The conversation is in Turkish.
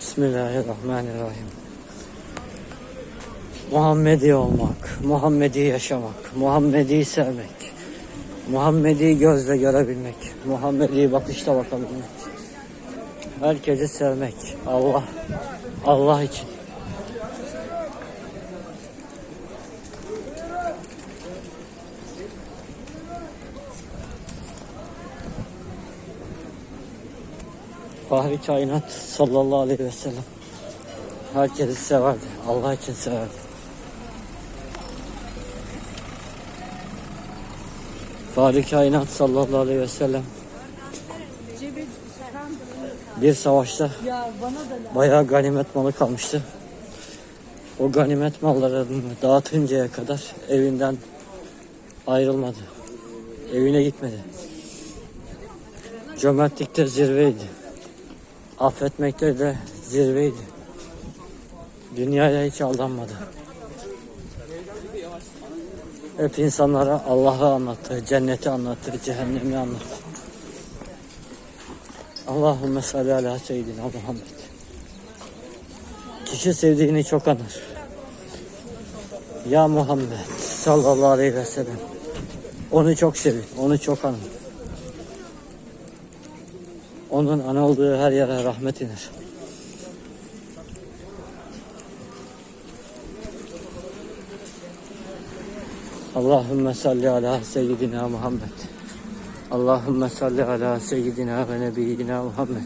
Bismillahirrahmanirrahim. Muhammedi olmak, Muhammedi yaşamak, Muhammedi sevmek, Muhammedi gözle görebilmek, Muhammedi bakışla bakabilmek. Herkesi sevmek. Allah, Allah için. Fahri kainat sallallahu aleyhi ve sellem herkesi severdi. Allah için severdi. Fahri kainat sallallahu aleyhi ve sellem bir savaşta bayağı ganimet malı kalmıştı. O ganimet mallarını dağıtıncaya kadar evinden ayrılmadı. Evine gitmedi. Cömertlikte zirveydi. Affetmekte de zirveydi. Dünyaya hiç aldanmadı. Hep insanlara Allah'ı anlattı, cenneti anlattı, cehennemi anlattı. Allahümme salli ala seyyidina Muhammed. Kişi sevdiğini çok anır. Ya Muhammed sallallahu aleyhi ve sellem. Onu çok sevin, onu çok anın. Onun anıldığı her yere rahmet iner. Allahümme salli ala seyyidina Muhammed. Allahümme salli ala seyyidina ve nebiyyina Muhammed.